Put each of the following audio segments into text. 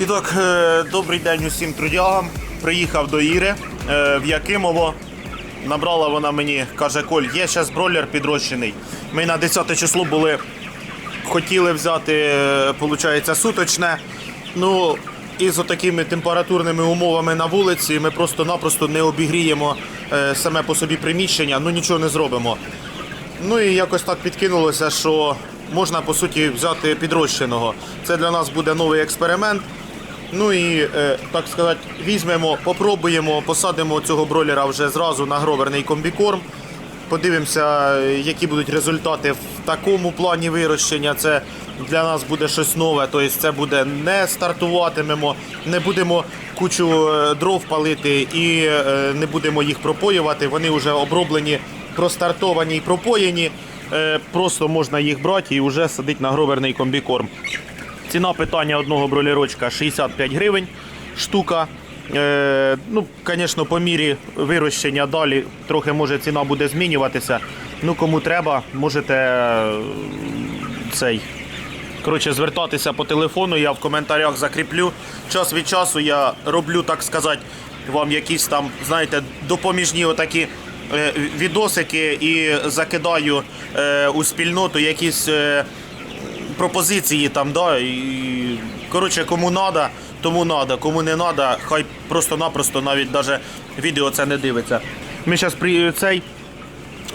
І е, добрий день усім трудягам. Приїхав до Іри е, в Якимово. Набрала вона мені, каже, Коль, є зараз бройлер підрощений. Ми на 10 число були, хотіли взяти, виходить, суточне. Ну, і з такими температурними умовами на вулиці ми просто-напросто не обігріємо е, саме по собі приміщення, ну нічого не зробимо. Ну і якось так підкинулося, що можна по суті взяти підрощеного. Це для нас буде новий експеримент. Ну і е, так сказати, візьмемо, попробуємо, посадимо цього бройлера вже зразу на гроверний комбікорм. Подивимося, які будуть результати в такому плані вирощення. Це для нас буде щось нове. Тобто це буде не стартуватимемо, не будемо кучу е, дров палити і е, не будемо їх пропоювати. Вони вже оброблені, простартовані і пропоєні. Просто можна їх брати і вже садити на гроверний комбікорм. Ціна питання одного бролерочка 65 гривень штука. Е, ну, звісно, по мірі вирощення далі трохи може ціна буде змінюватися. Ну, кому треба, можете е, цей. Коротше, звертатися по телефону, я в коментарях закріплю. Час від часу я роблю, так сказати, вам якісь там, знаєте, допоміжні отакі е, відосики і закидаю е, у спільноту якісь. Пропозиції там, да, і коротше, кому треба, тому треба, кому не треба, хай просто-напросто навіть даже відео це не дивиться. Ми зараз при цей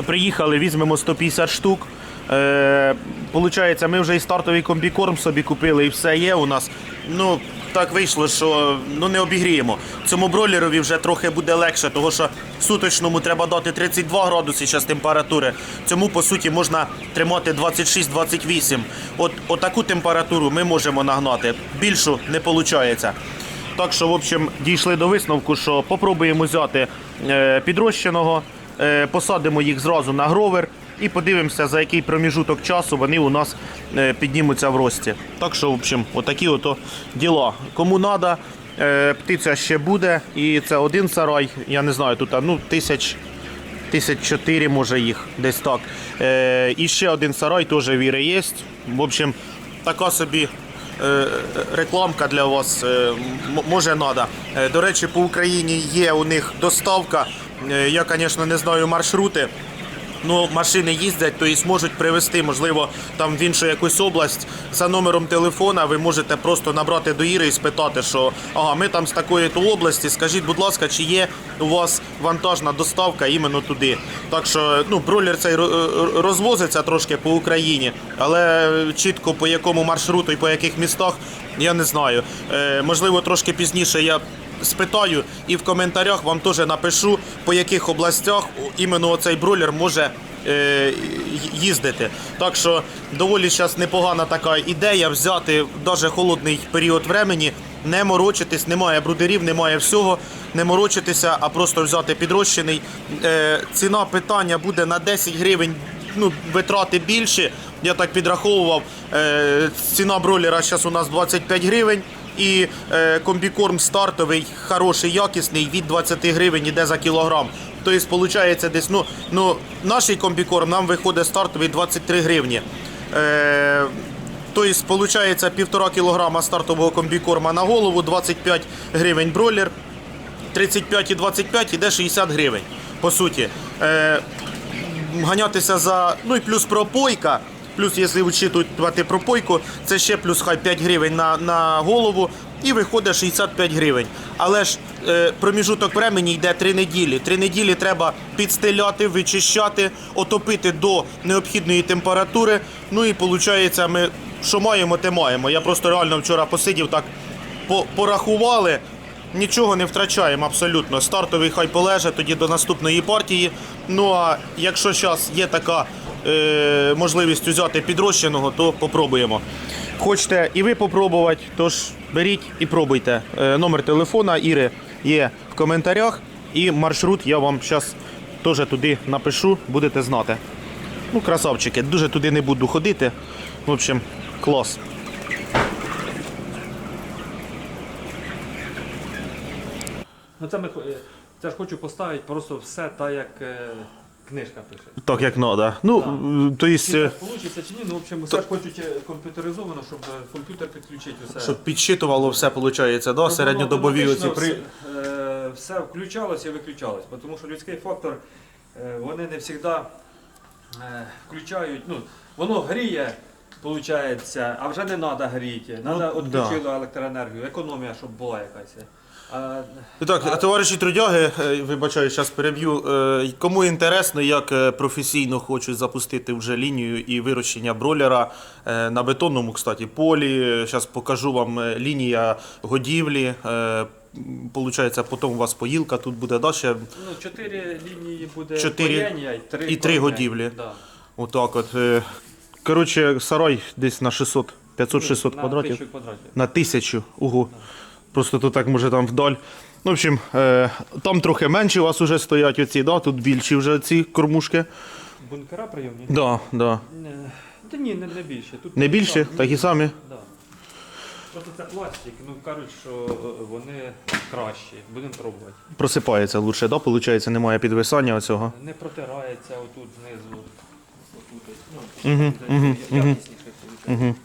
приїхали, візьмемо 150 штук. Е, Получається, ми вже і стартовий комбікорм собі купили, і все є у нас. Ну, так вийшло, що ну, не обігріємо. Цьому бройлерові вже трохи буде легше, тому що суточному треба дати 32 градуси зараз температури. Цьому, по суті, можна тримати 26-28. От, от таку температуру ми можемо нагнати. Більшу не виходить. Так що, в общем, дійшли до висновку, що попробуємо взяти е, підрощеного, е, посадимо їх зразу на гровер і подивимося, за який проміжуток часу вони у нас е, піднімуться в рості. Так що, в общем, отакі ото діла. Кому треба, е, птиця ще буде, і це один сарай, я не знаю, тут ну, тисяч. Тисяч чотири, може їх десь так. Е, і ще один сарай теж віри є. В общем, така собі е, рекламка для вас е, може треба. До речі, по Україні є у них доставка. Е, я, звісно, не знаю маршрути. Ну, машини їздять, то і зможуть привезти, можливо, там в іншу якусь область за номером телефона. Ви можете просто набрати до Іри і спитати, що ага, ми там з такої то області. Скажіть, будь ласка, чи є у вас вантажна доставка іменно туди? Так що ну, бройлер цей ро- розвозиться трошки по Україні, але чітко по якому маршруту і по яких містах я не знаю. Е, можливо, трошки пізніше я спитаю і в коментарях вам теж напишу, по яких областях іменно цей бройлер може е, їздити. Так що доволі зараз непогана така ідея взяти навіть холодний період времени, не морочитись, немає брудерів, немає всього, не морочитися, а просто взяти підрощений. Е, ціна питання буде на 10 гривень. Ну, витрати більші. Я так підраховував. Е, ціна бройлера зараз у нас 25 гривень. І е, комбікорм стартовий, хороший, якісний, від 20 гривень іде за кілограм. Тобто, виходить, десь ну, ну, наш комбікорм нам виходить стартовий 23 гривні. Е, тобто, виходить, півтора кілограма стартового комбікорма на голову, 25 гривень бройлер, 35 і 25 іде 60 гривень. По суті. Е, ганятися за. Ну і плюс пропойка. Плюс, якщо вчитувати пропойку, це ще плюс хай 5 гривень на, на голову і виходить 65 гривень. Але ж е, проміжуток времени йде 3 неділі. 3 неділі треба підстеляти, вичищати, отопити до необхідної температури. Ну і виходить, ми що маємо, те маємо. Я просто реально вчора посидів так, порахували. Нічого не втрачаємо абсолютно. Стартовий хай полеже тоді до наступної партії. Ну а якщо зараз є така можливість взяти підрощеного, то попробуємо. Хочете і ви попробувати, тож беріть і пробуйте. Е, номер телефона Іри є в коментарях, і маршрут я вам зараз теж туди напишу, будете знати. Ну, красавчики, дуже туди не буду ходити. В общем, клас. Ну це ми е, це ж хочу поставити просто все так, як е, книжка пише. Так як треба. Ну, то есть, Чи е, чи ні, ну, в общем, все ж хочуть комп'ютеризовано, щоб е, комп'ютер підключити все. щоб підсчитувало все, виходить, да? Середньодобові оці при. все, е, все включалося і виключалось, тому що людський фактор, вони не завжди включають, ну, воно гріє, виходить, а вже не треба гріти. Треба Ну, да. відключити електроенергію, економія, щоб була якась. І Так, товариші трудяги, е, вибачаю, зараз переб'ю. Е, Кому інтересно, як е, професійно хочуть запустити вже лінію і вирощення бройлера е, на бетонному, кстати, полі. Зараз покажу вам лінія годівлі. Получається, потім у вас поїлка тут буде далі. ну, чотири лінії буде Чотири паяння і три, і три годівлі. Да. Отак от. Коротше, сарай десь на 600, 500-600 на квадратів. тисячу квадратів. На тисячу. Ого. Просто тут так може там вдаль. Ну, в общем, е, там трохи менші у вас вже стоять оці, да? тут більші вже ці кормушки. Бункера прийомні? Да, да. Не, Та ні, не, не більше. Тут Не більше, так, такі самі. Да. Просто це пластик, ну кажуть, що е, вони кращі. Будемо пробувати. Просипається лучше, да? Получається, немає підвисання оцього. Не протирається отут знизу. Отут, ну, це якісніше. Угу.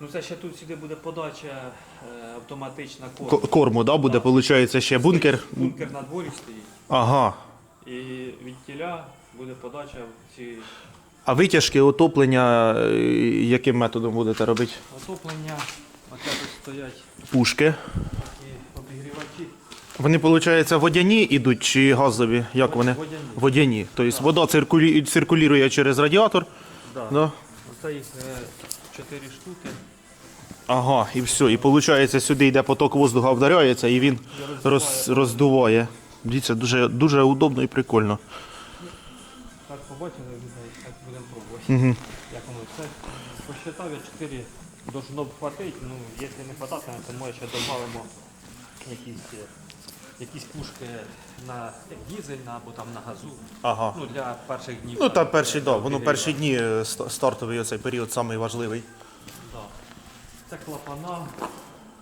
Ну це ще тут сюди буде подача е, автоматична К- корму. Корму, да, буде, виходить, ще бункер. Бункер на дворі стоїть. Ага. І від тіля буде подача в ці А витяжки, отоплення, е, яким методом будете робити? отоплення. Оце тут стоять Пушки. такі обігрівачі. Вони, виходить, водяні йдуть чи газові? Як вони? Водяні. Водяні. Тобто вода циркулі... циркулює через радіатор. Да. Да? Оце їх е, чотири штуки. Ага, і все. І виходить, сюди йде поток воздуха, вдаряється і він роз, роздуває. Дивіться, дуже, дуже удобно і прикольно. Так побачили, людей, так будемо пробувати. Угу. Як воно все. Посчитав я 4 должно б хватить. Ну, якщо не хвататиме, то може ще додамо якісь, е, якісь пушки на як дізельна або там на газу. Ага. Ну, для перших днів. Ну та перші, е, да, воно перші дні е, стартовий оцей період самий важливий. Це клапана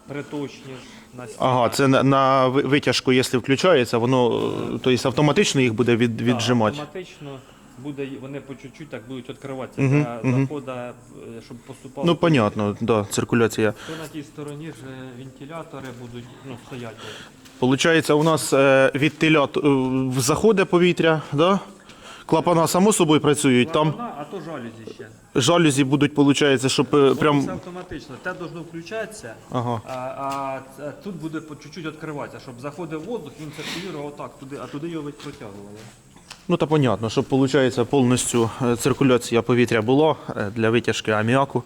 приточні на. Ага, це на, на ви- витяжку, якщо включається, воно е, тобто автоматично їх буде від, Да, віджимати. Автоматично буде, вони по чуть-чуть так будуть відкриватися Мгм, для мгм. заходу, е, щоб поступало. Ну, понятно, да, циркуляція. То на тій стороні ж е, вентилятори будуть ну, стояти. Получається, у нас е, від теля е, заходить повітря, да? Клапана само собою працюють, там а то жалюзі ще. жалюзі будуть, получається, щоб е, прям. все автоматично. Те должно включатися, Ага. а, а, ц- тут буде по чуть-чуть відкриватися, щоб заходив воздух, він циркулював отак, туди, а туди його ведь протягували. Ну та понятно, щоб виходить, повністю е, циркуляція повітря була е, для витяжки аміаку.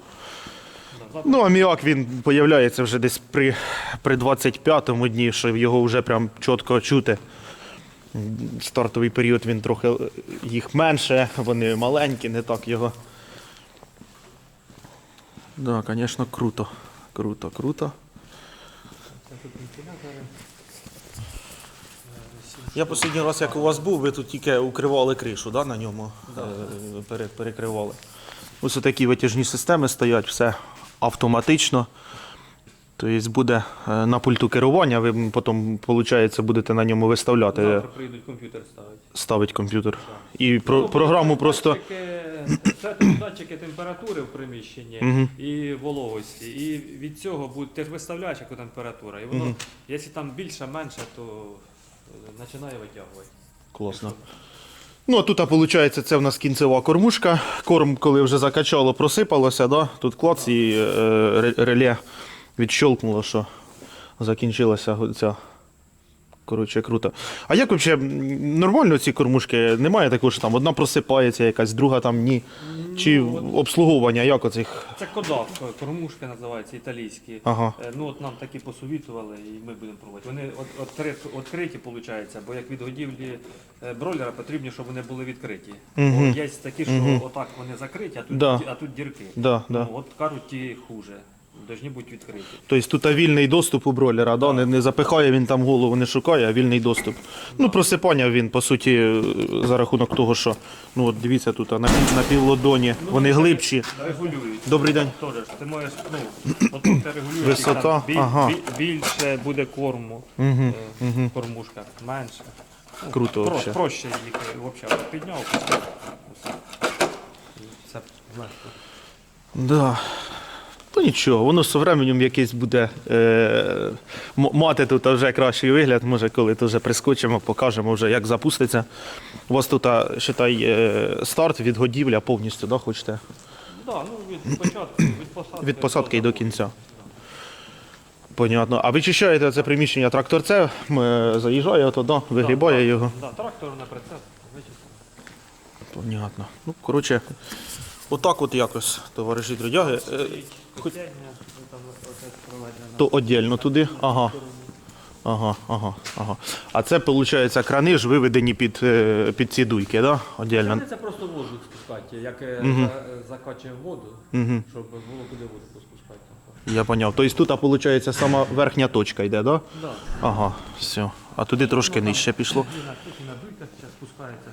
Ну, аміак він появляється вже десь при, при 25-му дні, що його вже прям чітко чути. Стартовий період він трохи е, їх менше, вони маленькі, не так його. Так, да, звісно, круто. Круто, круто. Я останній раз, як у вас був, ви тут тільки укривали кришу, да, на ньому е, перекривали. Ось такі витяжні системи стоять, все автоматично. Тобто буде е, на пульту керування, ви потім, виходить, будете на ньому виставляти, Завтра прийдуть комп'ютер ставити. ставить комп'ютер. І про, програму просто. Датчики, датчики температури в приміщенні і вологості. І від цього буде, ти ж виставляєш яку температура. І воно, якщо там більше, менше, то починає витягувати. Класно. Ну, а тут, виходить, це в нас кінцева кормушка. Корм, коли вже закачало, просипалося, да? тут клац і е, ре- реле відщолкнуло, що закінчилася ця. Коротше, круто. А як взагалі нормально ці кормушки? Немає такого, що там одна просипається якась, друга там ні. Чи обслуговування, як оцих? Це кодак, кормушки називаються італійські. Ага. Е, Ну от нам такі посовітували і ми будемо пробувати. Вони відкриті, виходить, бо як від годівлі е, бройлера потрібно, щоб вони були відкриті. Бо є такі, що отак вони закриті, а тут, Да. а тут дірки. Да, ну, да. От кажуть, ті хуже. Должні бути відкриті. Тобто тут вільний доступ у бройлера, да? не, не запихає він там голову, не шукає, а вільний доступ. Ну, просипання він, по суті, е, за рахунок того, що ну, от дивіться, тут а на, пів- на півлодоні вони глибші. Регулюють. Добрий день. Теж ж ти можеш, ну, от ти регулюєш. Висота, і там біль- ага. біль- більше буде корму. е, Кормушка, менше. Круто Про, вообще. проще їх взагалі підняв. Все. Це легко. Да. Ну нічого, воно з временем якийсь буде е, мати тут вже кращий вигляд. Може, коли то вже прискочимо, покажемо вже, як запуститься. У вас тут, считай, е, старт від годівля повністю, да, хочете? Да, ну від початку, від посадки. Від посадки і до кінця. Понятно. А вичищаєте це приміщення тракторце, е, заїжджає туди, вигрібає да, його. Да, трактор на прицеп, вичистив. Понятно. Ну, коротше, отак от якось, товариші трудяги. Е, хоч- ну. То віддільно туди. Ага. Ага, ага, ага. А це, виходить, крани ж виведені під, е, під ці дуйки, да? Отдельно. Це просто воду спускати, як е, Мгм. за- закачуємо воду, Угу. щоб було куди воду поспускати. Я поняв. Тобто тут, виходить, сама верхня точка йде, да? Да. Ага, все. А туди трошки нижче пішло. На дуйках спускається.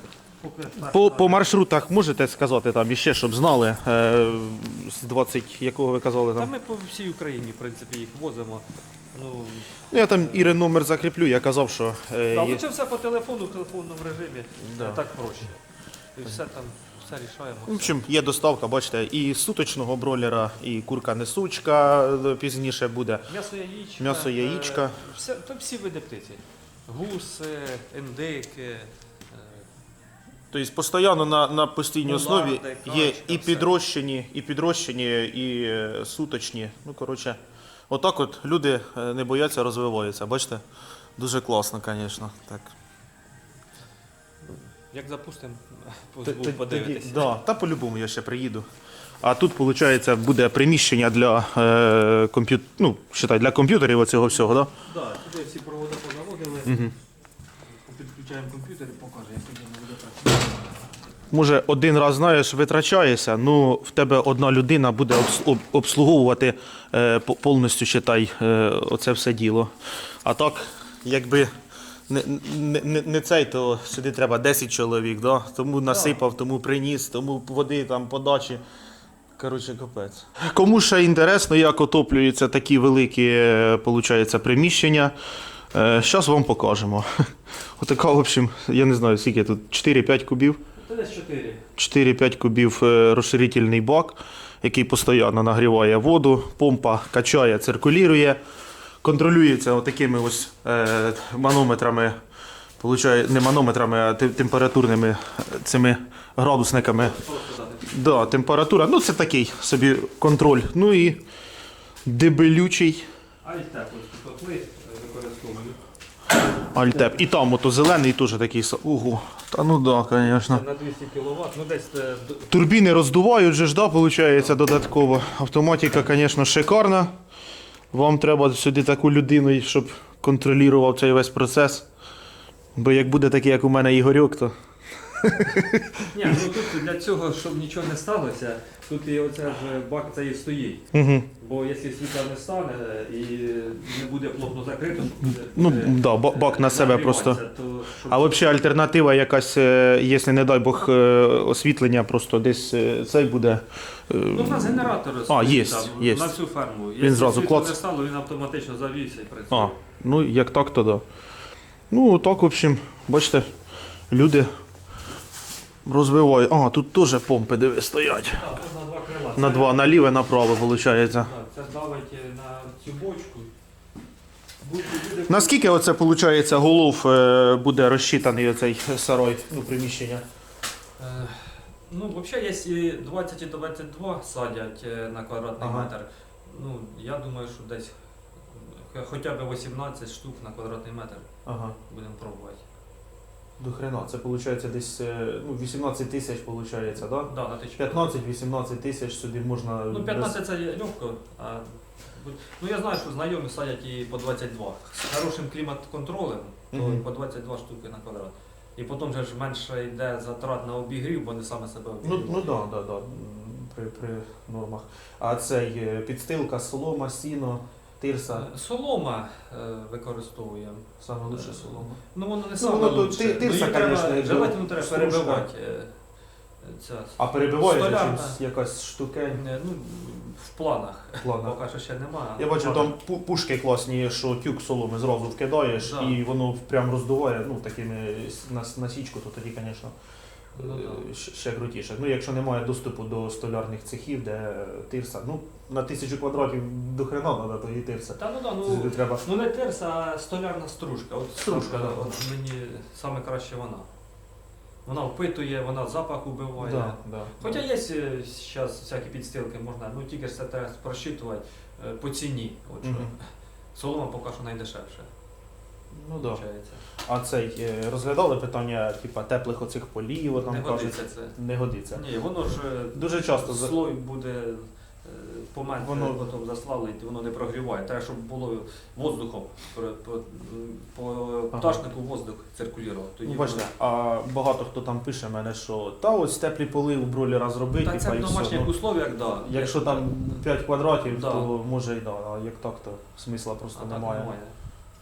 По, по маршрутах можете сказати там іще, щоб знали, е, з 20, якого ви казали Та там? ми по всій Україні, в принципі, їх возимо. Ну, Ну, я там Ірин номер закріплю, я казав, що е, та, є. лучше все по телефону, в телефонному режимі. Да. Так проще. І все там, все рішаємо. В общем, є доставка, бачите, і суточного бройлера, і курка несучка е, пізніше буде. М'ясо яєчка. М'ясо яєчка. Все, то всі види птиці. Гуси, індики. Тобто постійно на, на постійній основі є і підрощені, і підрощені, і е, суточні. Ну, коротше, отак от люди е, не бояться, розвиваються. Бачите? Дуже класно, звісно. Так. Як запустимо, подивитися. Да, та по-любому я ще приїду. А тут, виходить, буде приміщення для, е, комп'ют... ну, считай, для комп'ютерів оцього всього, да? Да, сюди всі проводи позаводили. Підключаємо комп'ютер і покаже, як тоді буде працювати. Може, один раз знаєш, витрачаєшся, ну в тебе одна людина буде обслуговувати е, повністю считай, е, оце все діло. А так, якби не, не, не, цей, то сюди треба 10 чоловік, да? тому насипав, тому приніс, тому води там подачі. Коротше, капець. Кому ще інтересно, як отоплюються такі великі е, получається, приміщення, зараз вам покажемо. Отака, в общем, я не знаю, скільки тут 4-5 кубів. Це десь 4. 4-5 кубів е, розширительний бак, який постійно нагріває воду, помпа качає, циркулює, контролюється отакими ось е, манометрами, не манометрами, а температурними е, цими градусниками. Да, температура, ну це такий собі контроль. Ну і дебелючий А і так, ось котли е, використовую. Альтеп. І там ото зелений теж такий. са- Ого. Та ну да, звісно. На 200 кВт, ну десь е, д- Турбіни роздувають же ж, да, виходить, додатково. Автоматика, звісно, шикарна. Вам треба сюди таку людину, щоб контролював цей весь процес. Бо як буде такий, як у мене Ігорьок, то. Ні, ну тут для цього, щоб нічого не сталося, тут і оце ж бак це і стоїть. Угу. Бо якщо світла не стане і не буде плотно закрито, буде, Ну, да, ба- бак на себе нагріватися, просто. То, щоб- А взагалі альтернатива якась, е, якщо не дай Бог, е, освітлення просто десь е, цей буде. е, Ну, у нас генератор А, стоїть є, там, є. на всю ферму. Він зразу світло клац. не стало, він автоматично завівся і працює. А, ну як так, то да. Ну, так, в общем, бачите, люди розвивають. А, тут теж помпи диви стоять. Так, тут на два крила. На Це- два, наліве, направо, виходить. Так, Це давить е, на цю бочку. Буде- буде- Наскільки оце, виходить, голов е, буде розчитаний оцей сарой, ну, приміщення? Е, Ну, взагалі, якщо 20 і 22 садять е, на квадратний Ага. метр, ну, я думаю, що десь хоча б 18 штук на квадратний метр Ага. будемо пробувати. До хрена, це виходить десь е, ну, 18 тисяч, виходить, да? Да, на тисячу. 15-18 тисяч сюди можна. Ну, 15 це легко. А, ну, я знаю, що знайомі садять і по 22. З хорошим клімат-контролем, то Мгм. по 22 штуки на квадрат. І потім же ж менше йде затрат на обігрів, бо вони саме себе Ну, обігрівають. ну да, да, да, м, при, при нормах. А цей е, підстилка, солома, сіно, тирса. Е, Солома е, використовуємо. Саме лучше солома. Ну воно не Ну, саме воно то лучше. ти- тирса, її треба- конечно, Желательно треба стружка. перебивати. е, ця А Столярна. чимось якась штукень. не, ну, в планах. В планах. Поки що ще немає. Я бачу, там пу- пушки класні, що тюк соломи зразу вкидаєш Да. і воно прям роздуває, ну такими с- на, на січку, то тоді, звісно, Ну, е. Ще- ще крутіше. Ну, якщо немає доступу до столярних цехів, де е, тирса, ну на тисячу квадратів до хрена треба, то і тирса. Та ну да, ну, треба. ну не терс, а столярна стружка. От Стружка, саме- да. от мені саме краще вона. Вона впитує, вона запах убиває. Да, да. Хоча є зараз всякі підстилки, можна, ну тільки ж це треба просчитувати е, по ціні. От, що Мгм. Солома поки що найдешевше. Ну да. А цей е, розглядали питання, типа теплих оцих полів, от Не кажуть, годиться це. не годиться. Ні, воно ж е, Дуже часто за- слой буде е, поменше, Воно- потім заслали, і воно не прогріває. Треба, щоб було воздухом по, по, по Ага. пташнику воздух циркулював. Тоді Ну, воно- а багато хто там пише мене, що та ось теплі поли у бройлера зробити, Та це типа, в і все. домашніх Ну, условіях, да. Якщо там 5 квадратів, Да. то може і да, а як так, то смисла просто а так немає. немає.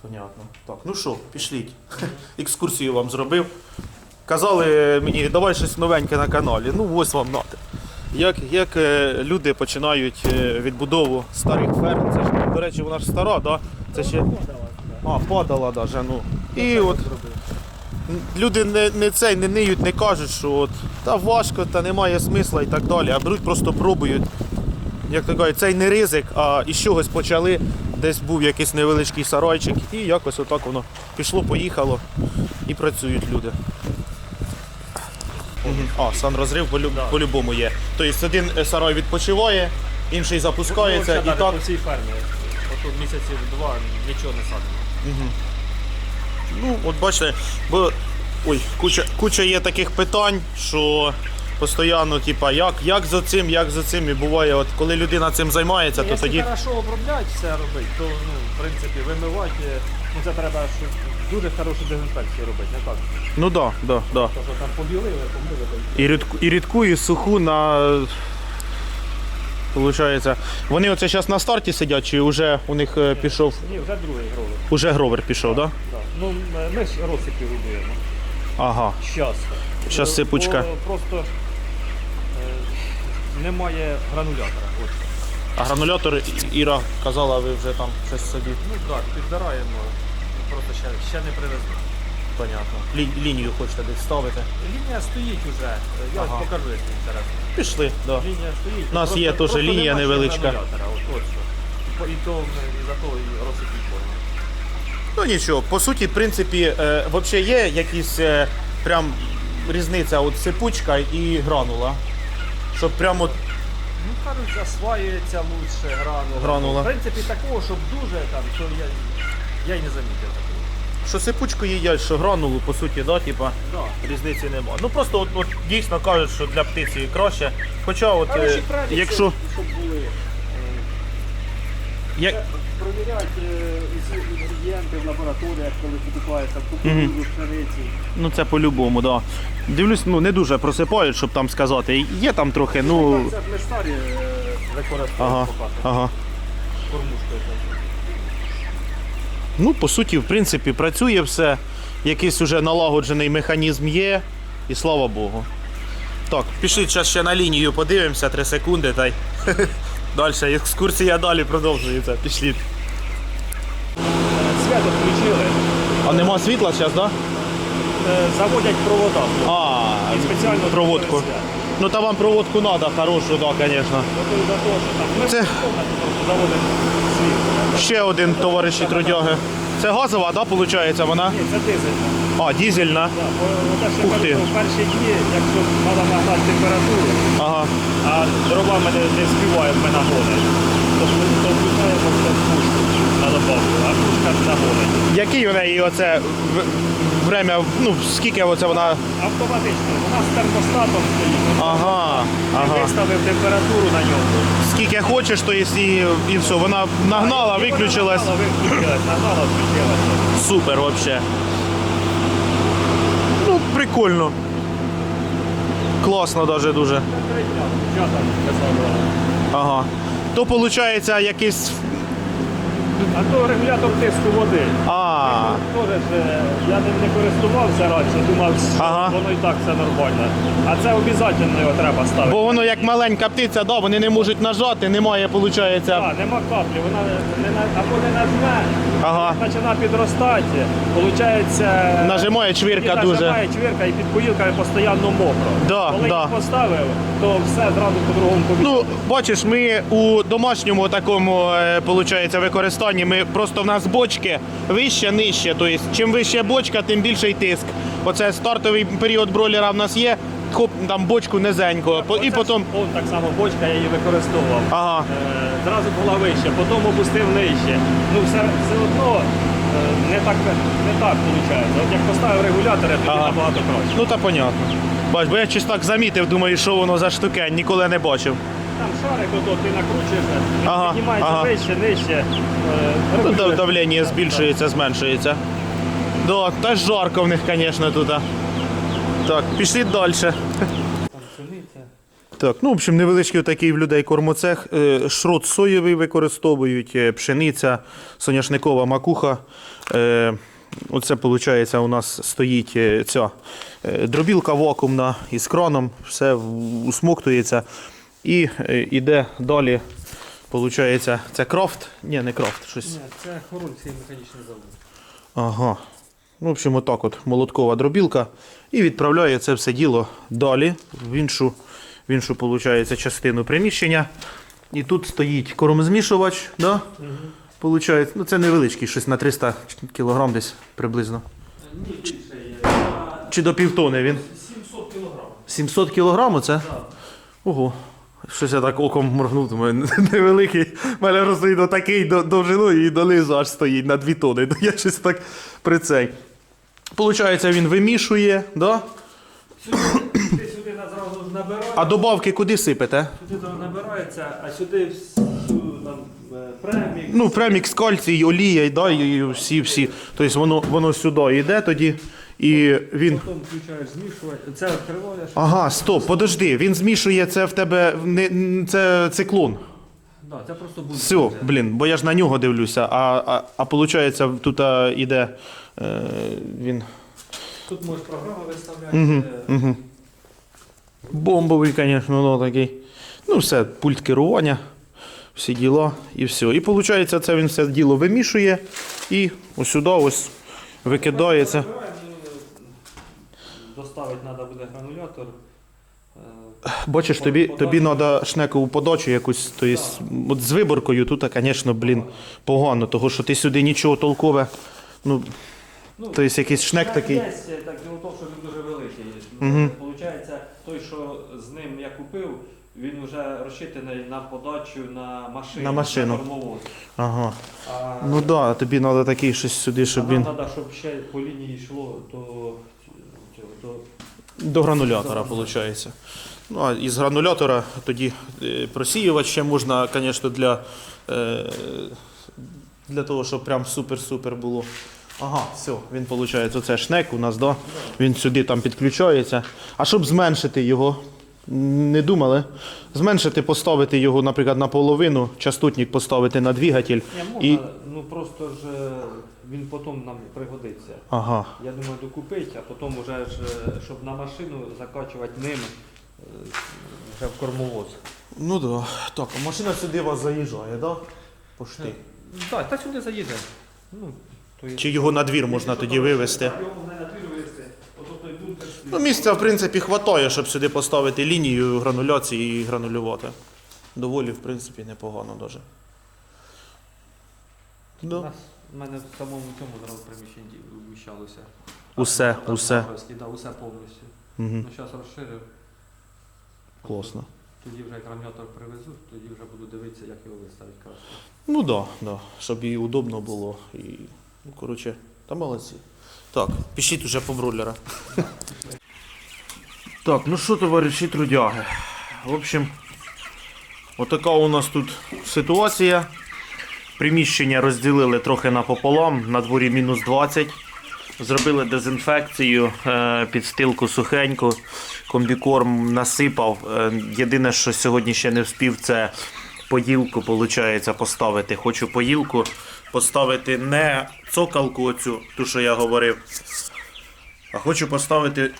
Понятно. Так, ну що, пішліть. Екскурсію вам зробив. Казали мені, давай щось новеньке на каналі. Ну ось вам нате. Як, як е, люди починають е, відбудову старих ферм. Це ж, до речі, вона ж стара, да? Це ще. А, падала даже, ну. І от люди не, не цей не ниють, не кажуть, що от та важко, та немає смисла і так далі. А беруть, просто пробують. Як то кажуть, цей не ризик, а із чогось почали. Десь був якийсь невеличкий сарайчик, і якось отак воно пішло, поїхало і працюють люди. А, санрозрив по-лю- Да. по-любому є. Тобто один е, сарай відпочиває, інший запускається Ну, і так. по всій фермі. Отут місяців два нічого не садимо. Ну, от бачите, бо ой, куча, куча є таких питань, що постійно, типа, як, як за цим, як за цим. І буває, от коли людина цим займається, то Якщо тоді. хорошо обробляти все робити, то ну, в принципі вимивати, е, ну це треба щоб дуже хорошу дезінфекцію робити, не так. Ну так, да, да, да. То, що там побілили, помили, то І рідку, і рідку, і суху на. Получається. Вони оце зараз на старті сидять, чи вже у них е, пішов. Ні, вже другий гровер. Уже гровер пішов, так? Да? Да. Ну, ми ж розсипки будуємо. Ага. Щас. Щас Е, сипучка. бо Просто е, немає гранулятора. От. А гранулятор Іра казала, ви вже там щось собі. Ну так, підбираємо. Просто ще, ще не привезли. Понятно. Лі, лінію хочете десь ставити. Лінія стоїть уже. Я Ага. покажу, якщо інтересно. Пішли, да. Лінія стоїть. У нас є теж лінія невеличка. От, от що. І, то і за то і розсипні форми. Ну нічого, по суті, в принципі, е, взагалі є якісь е, прям різниця от сипучка і гранула. Щоб прямо Ну, кажуть, засваюється лучше гранула. Гранула. В принципі, такого, щоб дуже там, то я, я й не замітив такого. що сипучку їдять, що гранулу, по суті, да, типа, Да. різниці нема. Ну просто от, от дійсно кажуть, що для птиці краще. Хоча, от, е, ще правильно, якщо. щоб були. е, Як... Провіряти усі інгредієнти в лабораторіях, коли покупається в Мгм. пшениці. Ну це по-любому, да. Дивлюсь, ну не дуже просипають, щоб там сказати. Є там трохи, ну. Це ж ми старі е, використовуємо Ага, поки. ага. Кормушкою. там. Ну, по суті, в принципі, працює все. Якийсь уже налагоджений механізм є, і слава Богу. Так, пішли зараз ще на лінію подивимося, 3 секунди та й далі. Екскурсія далі продовжується. Пішли. Нема світла зараз, так? е, заводять провода. А, І спеціально проводку. зробили. Ну та вам проводку треба, хорошу, так, звісно. Що там ми Це- просто заводимо світ. Ще один товариші трудяги. Це газова, так, виходить, вона? Ні, це дизельна. А, дізельна. Да, бо що Ух ти. в перші дні, якщо треба нагнати температуру, Ага. а дрова ми не, не співаємо, ми нагонимо, то, ми- то включаємо все в пушку на добавку, а пушка Який у неї оце время, ну скільки оце вона. Автоматично, вона з термостатом стоїть. Ага, ага. Виставив температуру на ньому. Скільки хочеш, то і, і все. Вона нагнала, І вона виключилась. Нагнала, виключилась, нагнала, включилась. Супер вообще. Ну, прикольно. Класно даже дуже. Ага. То виходить якийсь. А то регулятор тиску води. А, Теж е, я ним не користувався раніше, думав, що Ага. воно і так все нормально. А це обов'язково його треба ставити. Бо воно як маленька птиця, да, вони не можуть нажати, немає, виходить. Так, нема каплі, вона не, на- або не нажме, Ага. починає підростати. Получається, Нажимає чвірка і дуже. Нажимає чвірка і під поїлками постійно мокро. Да, Коли да. їх поставив, то все зразу по-другому повітря. Ну, бачиш, ми у домашньому такому е, получається, використанні. Ми просто в нас бочки вище, нижче. Тобто, чим вище бочка, тим більший тиск. Оце стартовий період бройлера в нас є. Хоп, там бочку низенько. По- І Оце потім. ж, он так само бочка, я її використовував. Ага. Е, Зразу була вище, потім опустив нижче. Ну все, все одно е, не так, не так виходить. От як поставив регулятори, тоді Ага. набагато краще. Ну та понятно. Бач, бо я щось так замітив, думаю, що воно за штуке, ніколи не бачив. Там шарик, ото ти накручуєш, Ага, піднімається ага. вище, нижче. е, дав- Давлення збільшується, зменшується. Да, та жарко в них, звісно, тут. Так, пішли далі. Так, ну, в общем, невеличкий такий в людей кормоцех. Е, Шрот соєвий використовують, е, пшениця, соняшникова макуха. Е, Оце, виходить, у нас стоїть ця дробілка вакуумна із краном, все усмоктується. І е, йде далі, виходить, це крафт. Ні, не крафт, щось. Ні, це хорольський механічний завод. Ага. Ну, В общем, отак от молоткова дробілка. І відправляє це все діло далі, в іншу, в іншу виходить, частину приміщення. І тут стоїть кормозмішувач, да? Получається, ну це невеличкий, щось на 300 кг десь приблизно. Ні, більше є. Чи до півтони він? 700 кілограм. 700 кг оце? Так. Ого. Щось я так оком моргнув, думаю, невеликий. У мене просто такий до, довжиною і донизу аж стоїть на 2 тони. Я щось так при цей. Получається, він вимішує, да? Сюди, сюди зразу а добавки куди сипете? сюди там набирається, а сюди там е, премікс. Ну, премікс кальцій, олія, да, і всі, всі. Тобто воно, воно сюди йде тоді, і він. Потім включаєш змішувати. Це відкриваєш. Ага, стоп, подожди, він змішує це в тебе не, це циклон. Да, це просто буде. Все, блін, бо я ж на нього дивлюся, а, а, а виходить, тут а, іде е, він Тут можеш програму виставляти. е, бомбовий, звісно, ну такий. Ну, все, пульт керування, всі діла і все. І виходить, це він все діло вимішує і ось сюди ось викидається. Ну, Доставити треба буде гранулятор. Е, Бачиш, тобі, тобі треба шнекову подачу якусь, то є, от з виборкою тут, звісно, блін, погано, тому що ти сюди нічого толкове. Ну, Ну, то є якийсь шнек такий. Є, так діло в тому, що він дуже великий. Угу. Получається, той, що з ним я купив, він вже розчитаний на подачу на машину. На машину. кормовоз. Ага. А, Ну так, да, тобі треба такий щось сюди, щоб він. треба, щоб ще по лінії йшло до, до, До гранулятора, виходить. Ну, а із гранулятора тоді е, просіювач ще можна, звісно, для, е, для того, щоб прям супер-супер було. Ага, все, він виходить, оце шнек у нас, да? він сюди там підключається. А щоб зменшити його, не думали? Зменшити, поставити його, наприклад, на половину, частотник поставити на двигатель. Ні, можна, І... ну просто ж е, він потім нам пригодиться. Ага. Я думаю, докупити, а потім вже ж, е, щоб на машину закачувати ним е, вже в кормовоз. Ну да. Так, а машина сюди вас заїжджає, так? Да? Пошти. Так, та сюди заїде. Ну, то є- Чи його на двір можна Якщо тоді там вивезти? Його можна на двір вивезти. Ото той бункер стоїть. Ну, місця, в принципі, хватає, щоб сюди поставити лінію грануляції і гранулювати. Доволі, в принципі, непогано даже. У Да. нас в мене в самому цьому зразу приміщенні вміщалося. Усе, Там усе. Да, усе повністю. Угу. Ну, зараз розширив. Класно. Тоді вже гранулятор привезу, тоді вже буду дивитися, як його виставити краще. Ну да, да. Щоб і удобно було. І, ну, коротше, та молодці. Так, пишіть уже по бройлера. Так, ну що, товариші трудяги. В общем, отака у нас тут ситуація. Приміщення розділили трохи напополам, на дворі мінус 20. Зробили дезінфекцію, е, підстилку сухеньку, комбікорм насипав. Е, Єдине, що сьогодні ще не вспів, це поїлку, виходить, поставити. Хочу поїлку, поставити не цокалку оцю, ту, що я говорив, а хочу поставити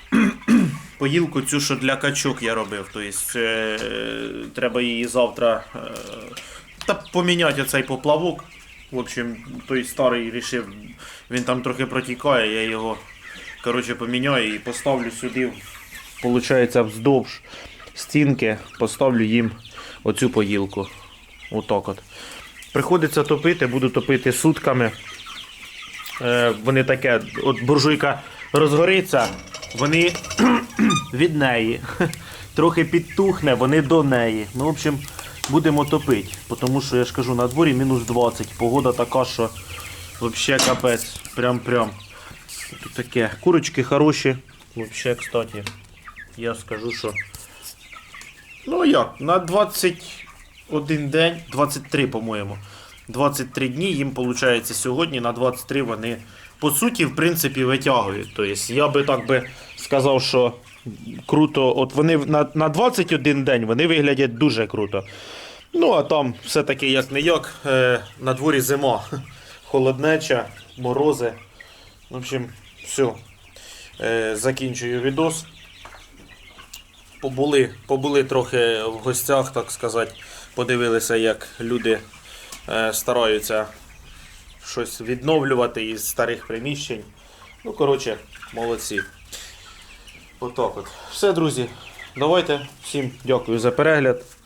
поїлку цю, що для качок я робив. Тобто е, треба її завтра та поміняти оцей поплавок. В общем, той старий рішив, він там трохи протікає, я його коротше, поміняю і поставлю сюди, виходить, вздовж стінки, поставлю їм оцю поїлку. Отак от. Приходиться топити, буду топити сутками. Е, вони таке, от буржуйка розгориться, вони від неї. Трохи підтухне, вони до неї. Ну, в общем, будемо топити. Тому що я ж кажу, на дворі мінус 20. Погода така, що взагалі капець. Прям-прям. Тут таке. Курочки хороші. Взагалі, кстати, я скажу, що. Ну як, на 21 день, 23, по-моєму. 23 дні їм виходить сьогодні, на 23 вони по суті, в принципі, витягують. Тобто, я би так би сказав, що круто. От вони на, на 21 день вони виглядять дуже круто. Ну, а там все-таки як не як, е, на дворі зима. Холоднеча, морози. В общем, все. Закінчую відос. Побули, побули трохи в гостях, так сказати. Подивилися, як люди е, стараються щось відновлювати із старих приміщень. Ну, коротше, молодці. Отак от. Все, друзі. Давайте. Всім дякую за перегляд.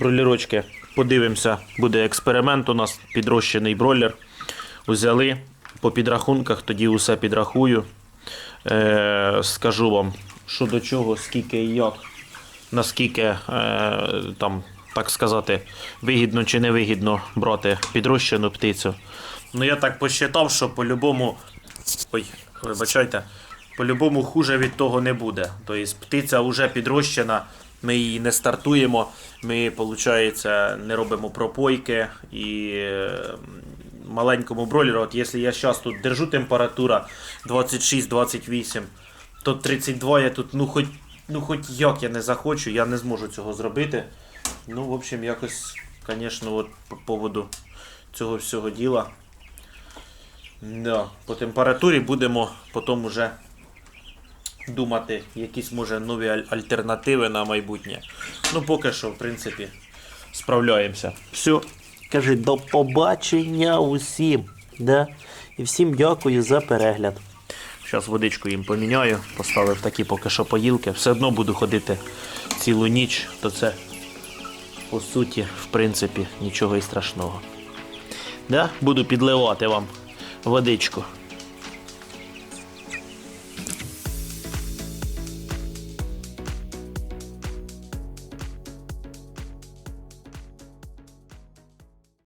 Бролірочки. Подивимося, буде експеримент у нас, підрощений бройлер. Узяли по підрахунках, тоді усе підрахую. Е, скажу вам, що до чого, скільки і як, наскільки е, там, так сказати, вигідно чи не вигідно брати підрощену птицю. Ну я так посчитав, що по-любому. Ой, вибачайте, по-любому хуже від того не буде. Тобто птиця вже підрощена, ми її не стартуємо, ми, виходить, не робимо пропойки і е, маленькому бройлеру, от якщо я зараз тут держу температура 26-28, то 32 я тут, ну хоч, ну хоч як я не захочу, я не зможу цього зробити. Ну, в общем, якось, звісно, от по поводу цього всього діла. Да, по температурі будемо потім уже думати, якісь може нові альтернативи на майбутнє. Ну, поки що, в принципі, справляємося. Все. Кажи до побачення усім. Да? І всім дякую за перегляд. Зараз водичку їм поміняю, поставив такі поки що поїлки. Все одно буду ходити цілу ніч, то це по суті, в принципі, нічого і страшного. Да? Буду підливати вам водичку.